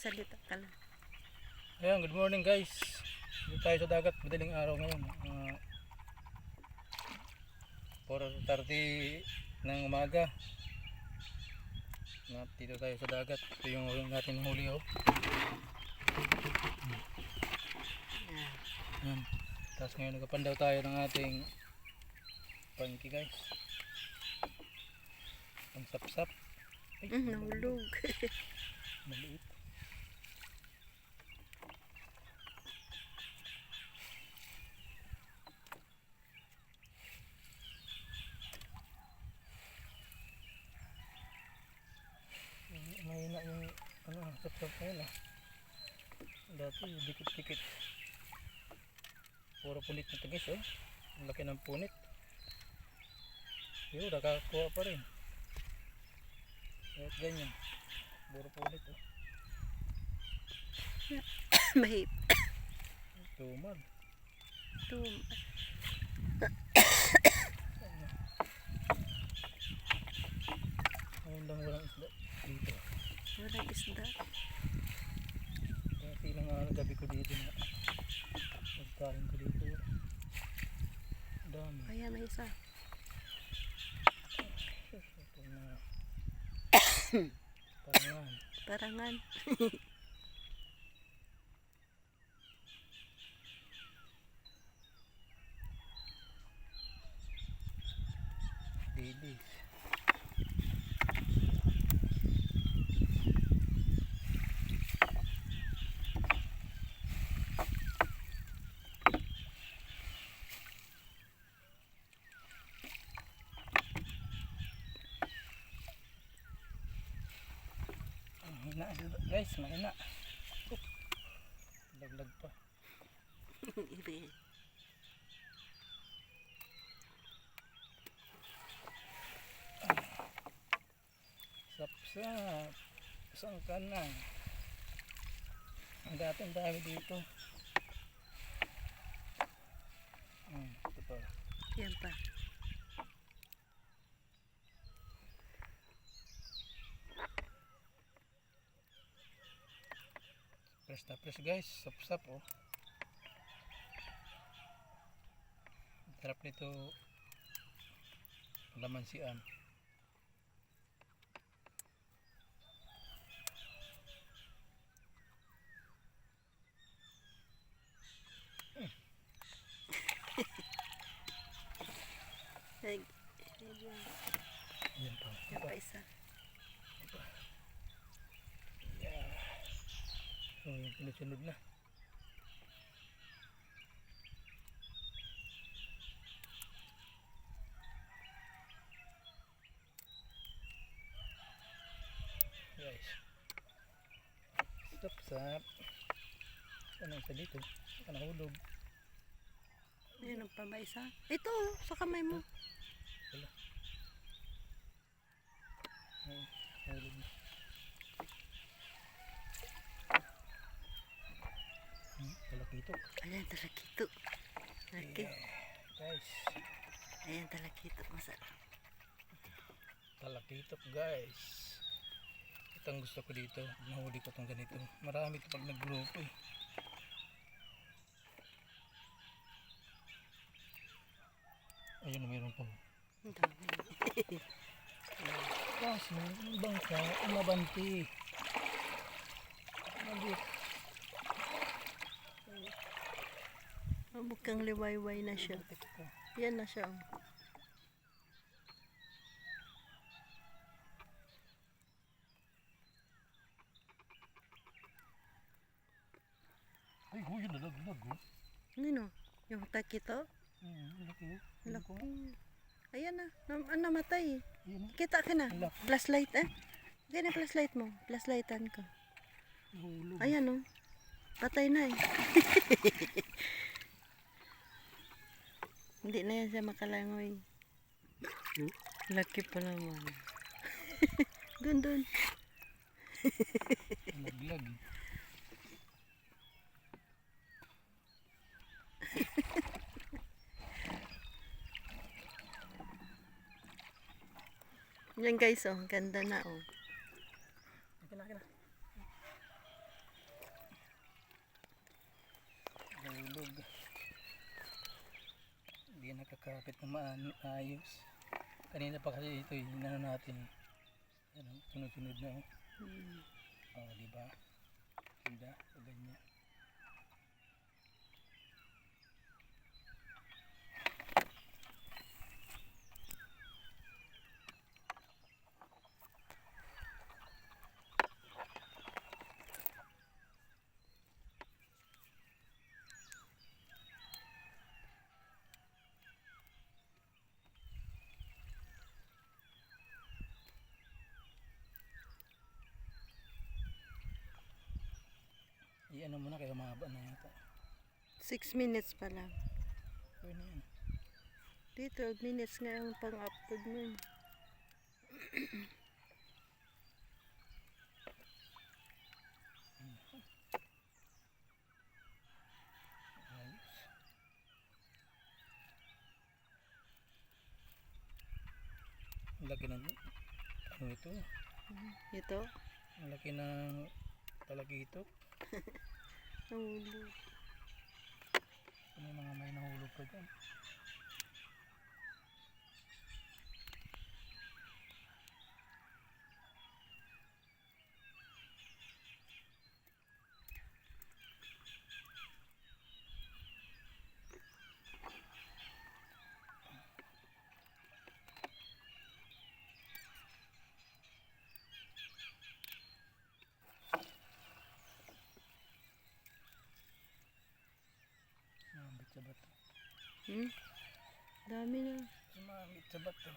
Salita ka lang. Ayan, good morning guys. Dito tayo sa dagat, madaling araw ngayon. Uh, 4.30 ng umaga. Na, dito tayo sa dagat. Ito yung yung natin huli oh. Ayan. Tapos ngayon nagkapandaw tayo ng ating pangki guys. Ang sapsap. Ay, Mm, nahulog. maliit. May- Mahina yung na yun ah. Dati dikit-dikit. Puro punit na tagis oh. Ang laki ng punit. Yun, nakakuha pa rin. Kahit ganyan. Puro punit oh. Mahip. Tumag. Tum. Ngayon lang walang isda dito. Walang isda. Ano gabi ko dito na pagkain ko dito. Dami. Ayan na isa. Parangan. Parangan. Dilis. Ang hina guys, mahina. Laglag pa. Ibe. Sapsap. Saan ka na? Ang dati dami dito. Hmm, ito pa. Yan pa. Press na guys. Sapsap oh. Ang Sarap nito. Laman si Am. Ay, ayan. Ayan pa. Yan pa isa. Oh, yung sunod na. Guys. Stop sap. Ano sa dito? Ano nahulog? Ayan pa ba isa? Ito, sa kamay mo. Wala. Nahulog na. Talakitok. Ayan, talakito. Laki. Guys, Ayan, talakito. Masarap. talakitok guys. Ito ang gusto ko dito. Nahuli ko itong ganito. Marami ito pag nag-grupo eh. Ayun, mayroon pa. Ang dami. Kaso, ang bangka, ang mabanti. Oh, mukhang liwayway na siya. Yan na siya. oh. Ay, huy, nalaglag oh. Ano? Yung takito? Hmm, laki oh. Laki. Ayan na. Nam ah, namatay. Ayun oh. Kita ka na. Laki. Flashlight eh. Diyan na flashlight mo. Flashlightan ko. Ayan oh. Patay na eh. Hindi na yan siya makalangoy. Hmm? Laki pa naman. dun, dun. Naglag. Yan guys, oh. Ganda na, oh. Akin na, akin na. Nahulog nakakapit na maan- maayos. Kanina pa kasi ito, inano natin. Ano, sunod-sunod na. Oh, Hmm. oh di ba? Ganda, ganyan. I-ano mo na kaya mahaba na yata. Six minutes pa lang. Pwede na yan. Di, 12 minutes nga ang pang-upload mo. eh. Laki ng ano ito? Ito, Ang laki ng talagitok. Ulo. Ano yung mga may nahulog pa dyan? Mambit sa bato. Hmm? Dami na. Mambit sa bato.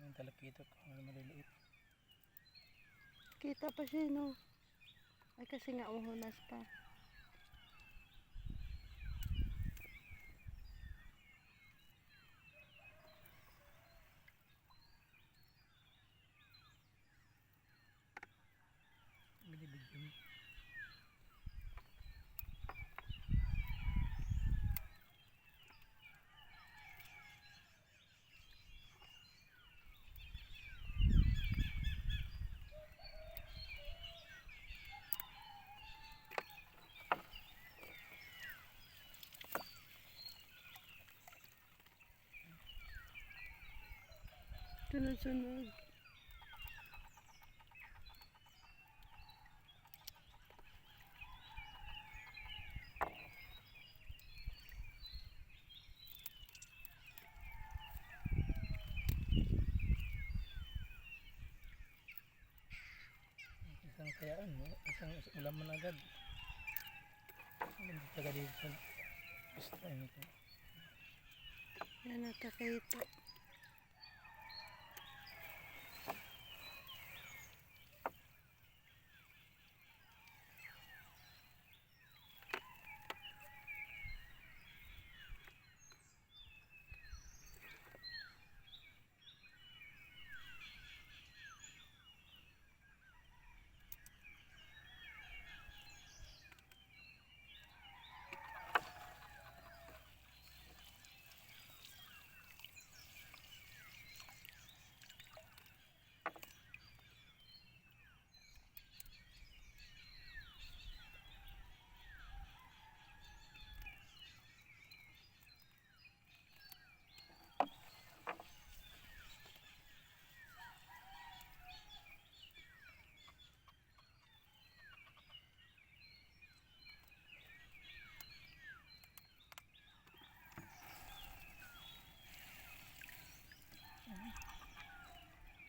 Daming talakitok, mga maliliit. Kita pa siya, no? Ay, kasi nga uhunas pa. Bilibid Sunod-sunod. Isang kayaan mo, isang ulaman agad. Hindi taga dito sa gusto nito. Yan. Hmm,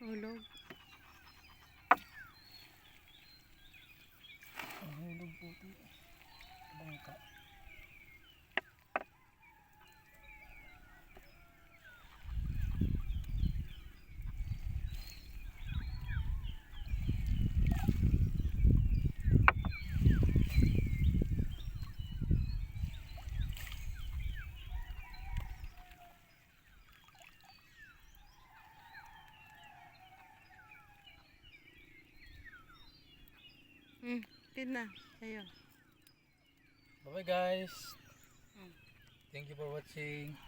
হলো tin na. Sa'yo. Bye bye guys. Mm. Thank you for watching.